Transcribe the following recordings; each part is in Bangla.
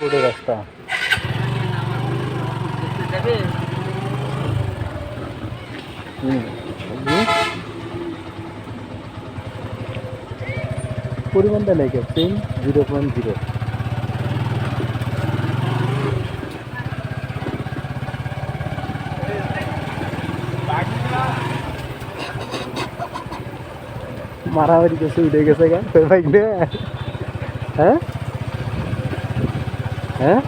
পুরো রাস্তা? পরিমাণটা নেই সেম জিরো পয়েন্ট জিরো মারামারি করছে উঠে গেছে গা বাইক নিয়ে হ্যাঁ? হ্যাঁ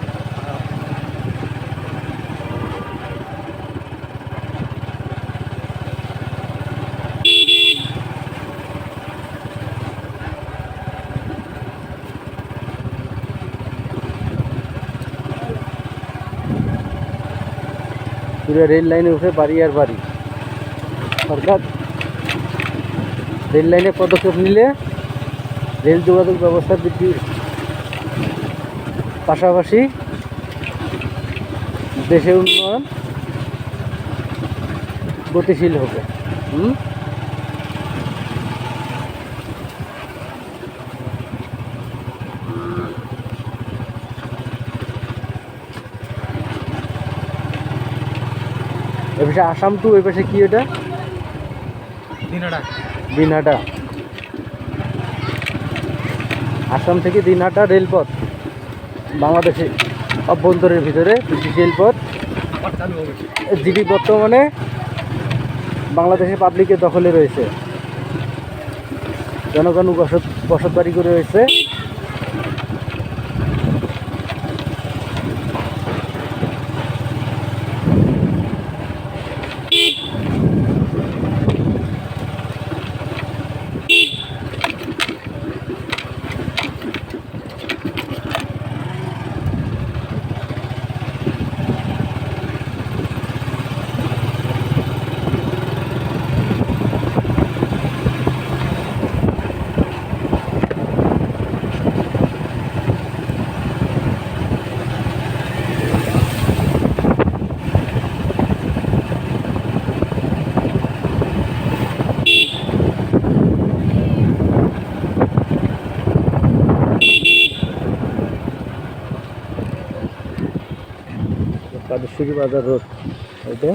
পুরো রেল লাইনে উঠে বাড়ি আর বাড়ি সরকার রেল লাইনে পদক্ষেপ নিলে রেল যোগাযোগ ব্যবস্থা বৃদ্ধি পাশাপাশি দেশের উন্নয়ন গতিশীল হবে। হুম? এ পাশে আসাম টু এ পাশে কি এটা দিনাটা দিনহাটা। আসাম থেকে দিনহাটা রেলপথ। বাংলাদেশে অভ্যন্তরের ভিতরে রেলপথ যেটি বর্তমানে বাংলাদেশে পাবলিকের দখলে রয়েছে। জনগণ বসত বসতবাড়ি করে রয়েছে। কাদেশ্বরী বাজার রোড এটা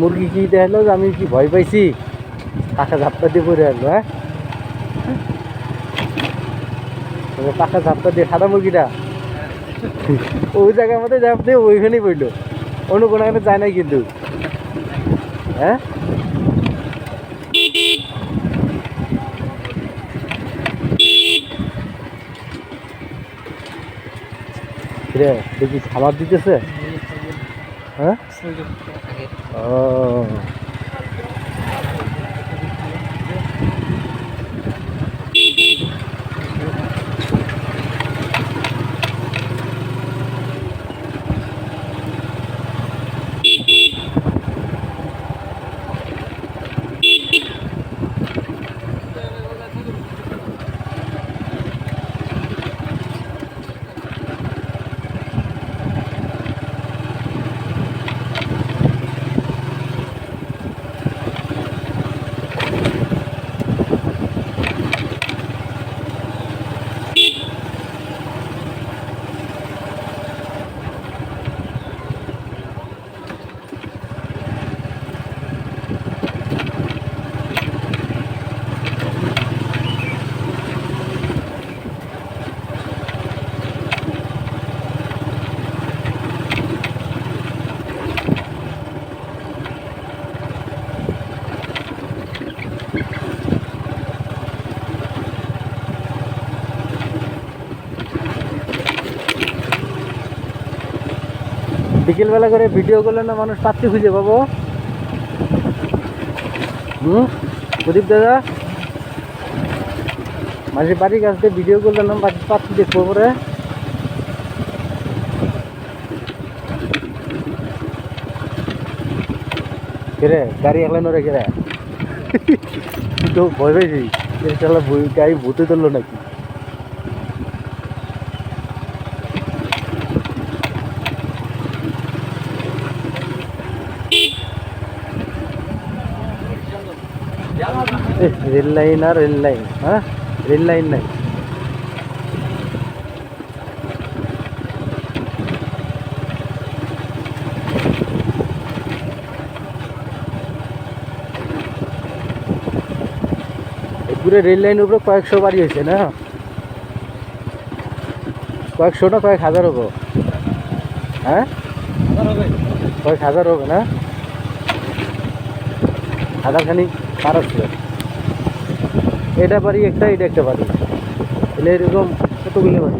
মুরগি কি দেখল যে আমি কি ভয় পাইছি? পাখা ঝাপটা দিয়ে পড়ে আসলো হ্যাঁ? পাখা ঝাপটা দিয়ে সাদা মুরগিটা? ওই জায়গার মধ্যে ঝাপ দিয়ে ওইখানেই পড়ল। অন্য কোনো যায় নাই কিন্তু। হ্যাঁ? দেখি খাবার দিতেছে? হ্যাঁ? 哦。বিকেলবেলা করে ভিডিও করলে না মানুষ পাত্রী খুঁজে পাবো। হুম? প্রদীপ দাদা? মাঝে বাড়ির কাছ থেকে ভিডিও করলে না পাত্রী- পাত্রী দেখব পরে। কেরে গাড়ি একলা নরে কেরে? তো ভয় পেয়েছি চালা গাড়ি ভূতে ধরলো নাকি? রেল লাইন আর রেল লাইন হ্যাঁ? রেল লাইন নাই। পুরো রেল লাইনের উপরে কয়েকশো বাড়ি হয়েছে না? কয়েকশো না কয়েক হাজার হব। হ্যাঁ? কয়েক হাজার হবে না? হাজারখানি পার আছে এটা বাড়ি একটা এটা একটা বাড়ি। এরকম কতগুলো বাড়ি?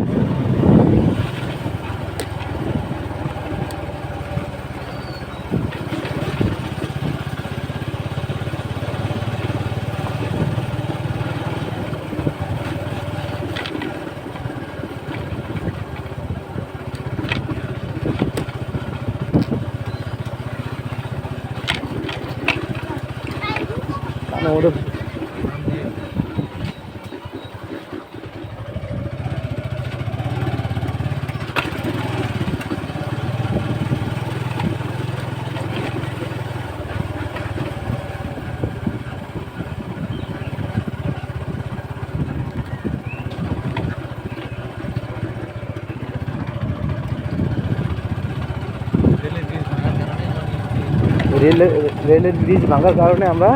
রেল, রেলের ব্রিজ ভাঙার কারণে আমরা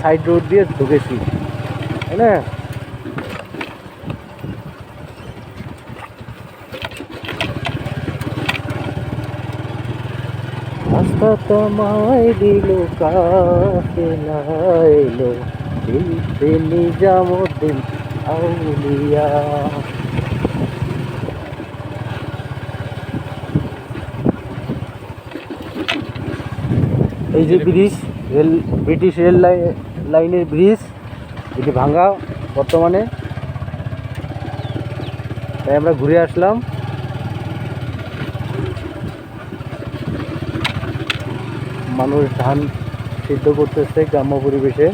সাইড রোড দিয়ে ঢুকেছি, তাই না? রাস্তা তোমায় দিল, কাছে লাইলো দিলতে নিজামুদ্দিন আউলিয়া। এই যে bridge, rail, British rail line লাইনের ব্রিজ এটি ভাঙ্গা বর্তমানে। তাই আমরা ঘুরে আসলাম। মানুষ ধান সিদ্ধ করতেছে, গ্রাম্য পরিবেশে।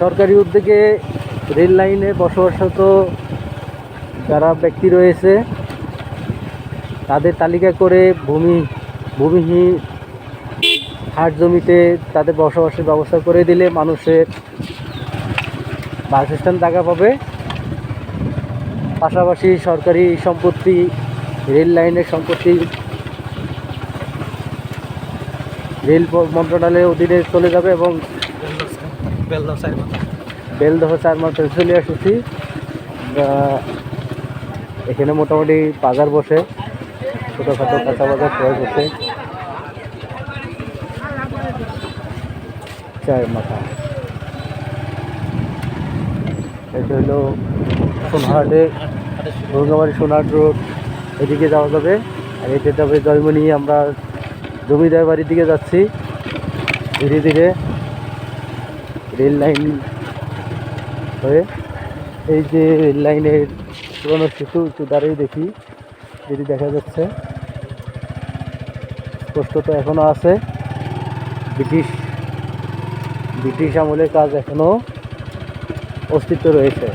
সরকারি উদ্যোগে রেল লাইনে বসবাসরত যারা ব্যক্তি রয়েছে, তাদের তালিকা করে ভূমি, ভূমিহীন হাট জমিতে তাদের বসবাসের ব্যবস্থা করে দিলে মানুষের বাসস্থান টাকা পাবে। পাশাপাশি সরকারি সম্পত্তি, রেল লাইনের সম্পত্তি রেল মন্ত্রণালয়ের অধীনে চলে যাবে এবং বেলদহ চার মাসে চলে এসেছি এখানে মোটামুটি বাজার বসে ছোটোখাটো কাঁচা বাজার ক্রয় বসে চায়ের মাথা। এটা হলো সোনহাটে গঙ্গাবাড়ি সোনহাট রোড এদিকে যাওয়া যাবে। আর এটা যাবে জয়মনি আমরা জমিদার বাড়ির দিকে যাচ্ছি। ধীরে ধীরে রেল লাইন হয়ে এই যে রেল লাইনের পুরোনো সেতু, একটু দাঁড়িয়ে দেখি যেটি দেখা যাচ্ছে। স্পষ্টত এখনও আছে। ব্রিটিশ ব্রিটিশ আমলের কাজ এখনও অস্তিত্ব রয়েছে।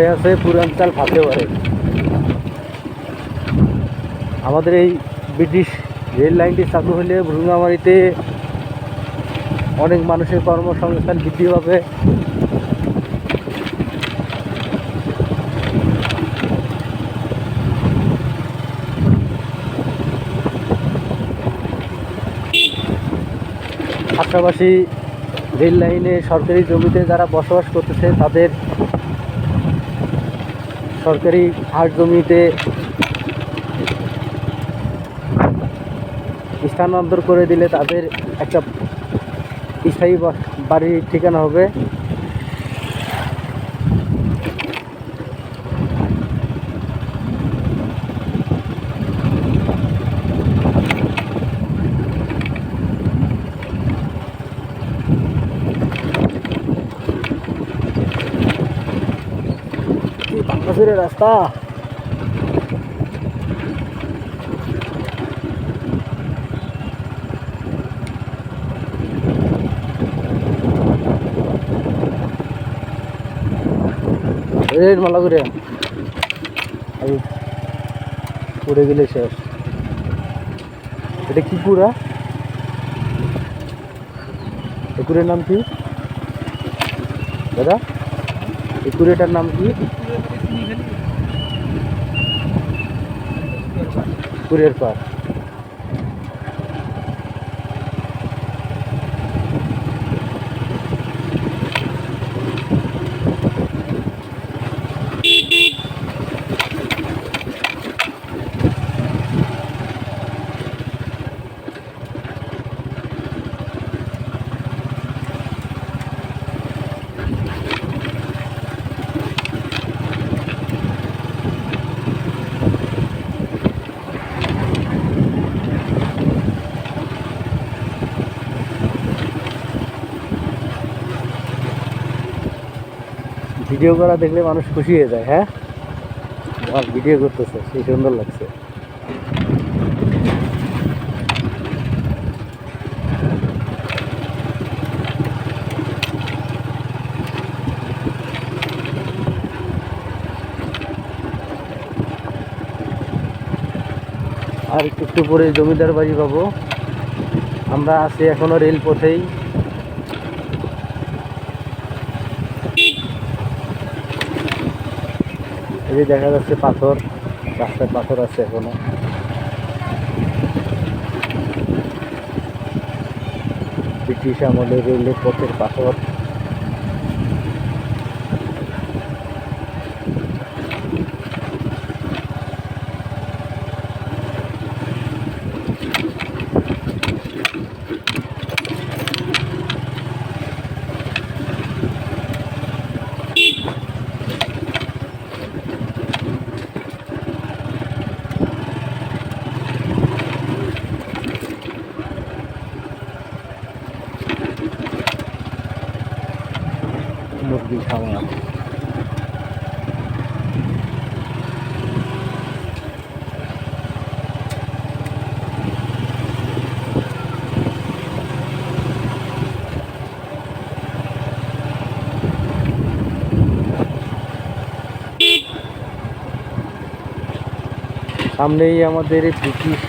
পাশে আছে পুরাঞ্চাল ফাতেবাড়ি আমাদের এই ব্রিটিশ রেল লাইনটি চালু হলে ভ্রুঙ্গামারিতে অনেক মানুষের কর্মসংস্থান বৃদ্ধি পাবে। পাশাপাশি রেল লাইনে সরকারি জমিতে যারা বসবাস করতেছে, তাদের সরকারি হাট জমিতে স্থানান্তর করে দিলে তাদের একটা স্থায়ী বাড়ির ঠিকানা হবে। বাংলাদেশের রাস্তা। এই মালা করে এই পড়ে গেলে শেষ। এটা কি কুড়া? এই নাম কি? দাদা এই কুড়েটার নাম কি? কুড়ের পার ভিডিও করা দেখলে মানুষ খুশি হয়ে যায় হ্যাঁ? ভিডিও করতেছে সেই সুন্দর লাগছে। আর একটু পরে জমিদার বাড়ি পাবো। আমরা আছি এখনও রেল এই দেখা যাচ্ছে পাথর রাস্তায় পাথর আছে এখনও। ব্রিটিশ আমলের রেলের পথের পাথর মুরগি খাওয়া সামনেই আমাদের British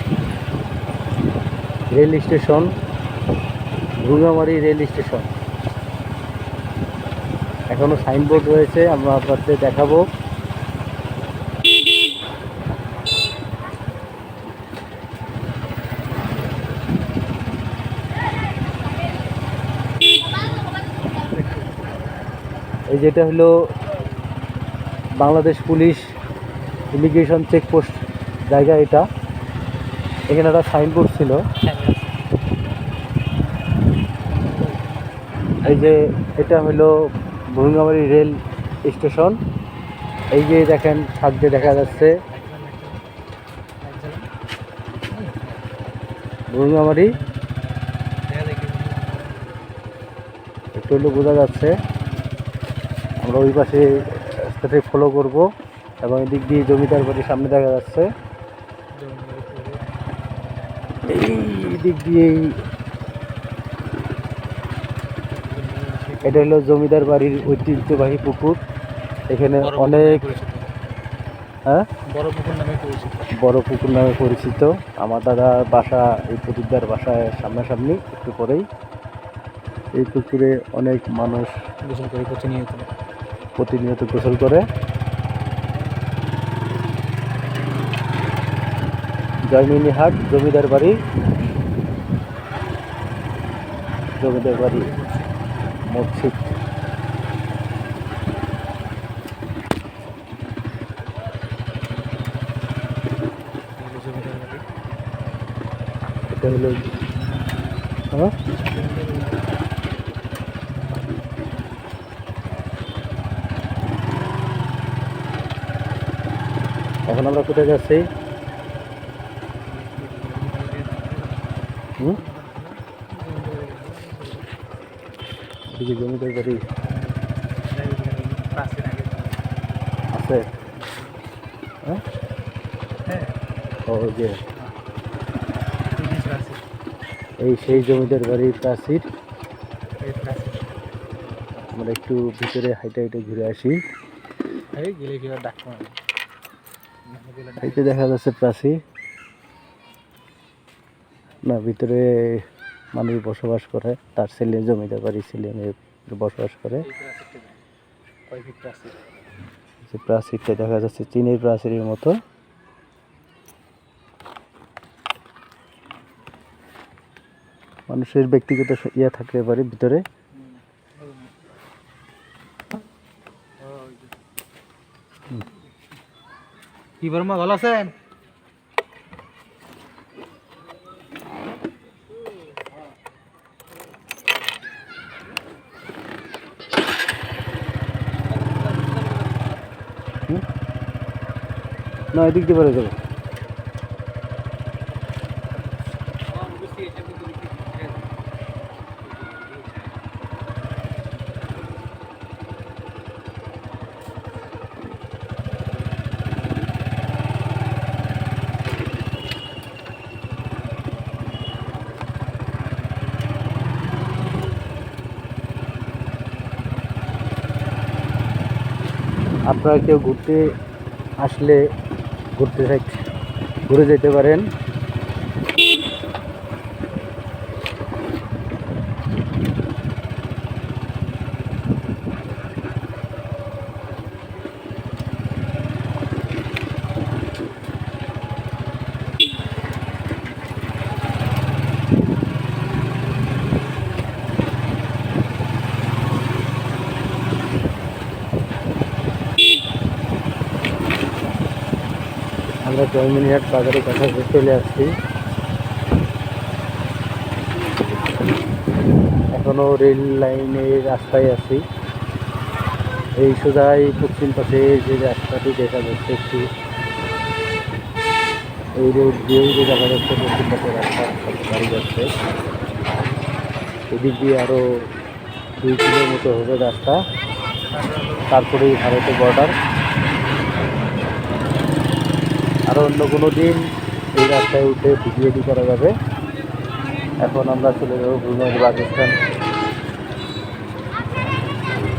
rail station Bhungamari rail station. এখনও সাইনবোর্ড রয়েছে, আমরা আপনাদের দেখাবো। এই যেটা হলো বাংলাদেশ পুলিশ ইমিগ্রেশন চেকপোস্ট। জায়গা এটা। এখানে একটা সাইনবোর্ড ছিল। এই যে এটা হলো ভুঙ্গামারি রেল স্টেশন। এই যে দেখেন সামনে দেখা যাচ্ছে। ভুঙ্গামারি একটু হলেও বোঝা যাচ্ছে। আমরা ওই পাশে ফলো করব। এবং এদিক দিয়ে জমিদার বাড়ির সামনে দেখা যাচ্ছে এই দিক দিয়েই এটা হলো জমিদার বাড়ির ঐতিহ্যবাহী পুকুর। এখানে অনেক হ্যাঁ? বড় পুকুর নামে পরিচিত। বড় পুকুর নামে পরিচিত। আমার দাদার বাসা এই প্রদীপদার বাসায় সামনাসামনি একটু পরেই। এই পুকুরে অনেক মানুষ গোসল করে প্রতিনিয়ত। প্রতিনিয়ত গোসল করে। জয়মিনী হাট জমিদার বাড়ি। জমিদার বাড়ি মসজিদ। এটা হলো হ্যাঁ? এখন আমরা কোথায় যাচ্ছি? হুম? এদিকে জমিদার বাড়ি আছে হ্যাঁ? ওই এই সেই জমিদার বাড়ির প্রাচীর। আমরা একটু ভিতরে হাইটে হাইটে ঘুরে আসি। যে দেখা যাচ্ছে প্রাচীর। না, ভিতরে মানুষ বসবাস করে, তার ছেলে জমিতে বাড়ি ছেলে মেয়ে বসবাস করে। প্রাচীরটা দেখ। যাচ্ছে, চীনের প্রাচীরের মতো। মানুষের ব্যক্তিগত ইয়ে থাকতে পারে ভিতরে। কি বর্মা, ভালো আছেন? না এদিক দিয়ে বেড়ে যাব। আপনারা কেউ ঘুরতে আসলে ঘুরতে ঘুরে যেতে পারেন আমরা জয়মিনিহাট বাজারের কাছাকাছি চলে আসছি। এখনও রেল লাইনের রাস্তায় আছি। এই সোজাই পশ্চিম পাশে যে রাস্তাটি দেখা যাচ্ছে একটু, এই রোড দিয়েই যে দেখা যাচ্ছে পশ্চিম পাশে রাস্তা গাড়ি যাচ্ছে। এদিক দিয়ে আরও দুই কিলোর মতো হবে রাস্তা। তারপরেই ভারতের বর্ডার আরও অন্য কোনো দিন এই রাস্তায় উঠে ভিডিও এডি করা যাবে। এখন আমরা চলে যাব ভুলমারি বাসস্থান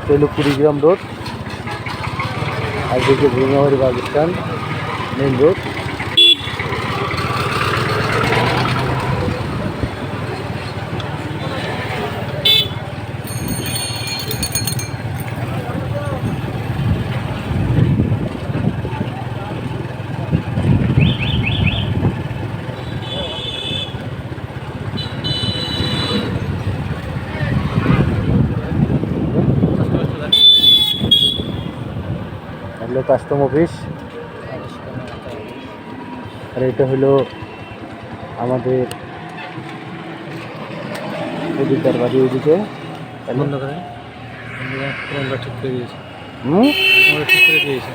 তেলু কুড়িগ্রাম রোড, আর দিকে ভুলমারি বাসস্থান মেন রোড হলো কাস্টম অফিস আর এটা হলো আমাদের ওদিকটার বাড়ি ওদিকে বন্ধ করে ঠিক করে দিয়েছে। হুম? ঠিক করে দিয়েছি।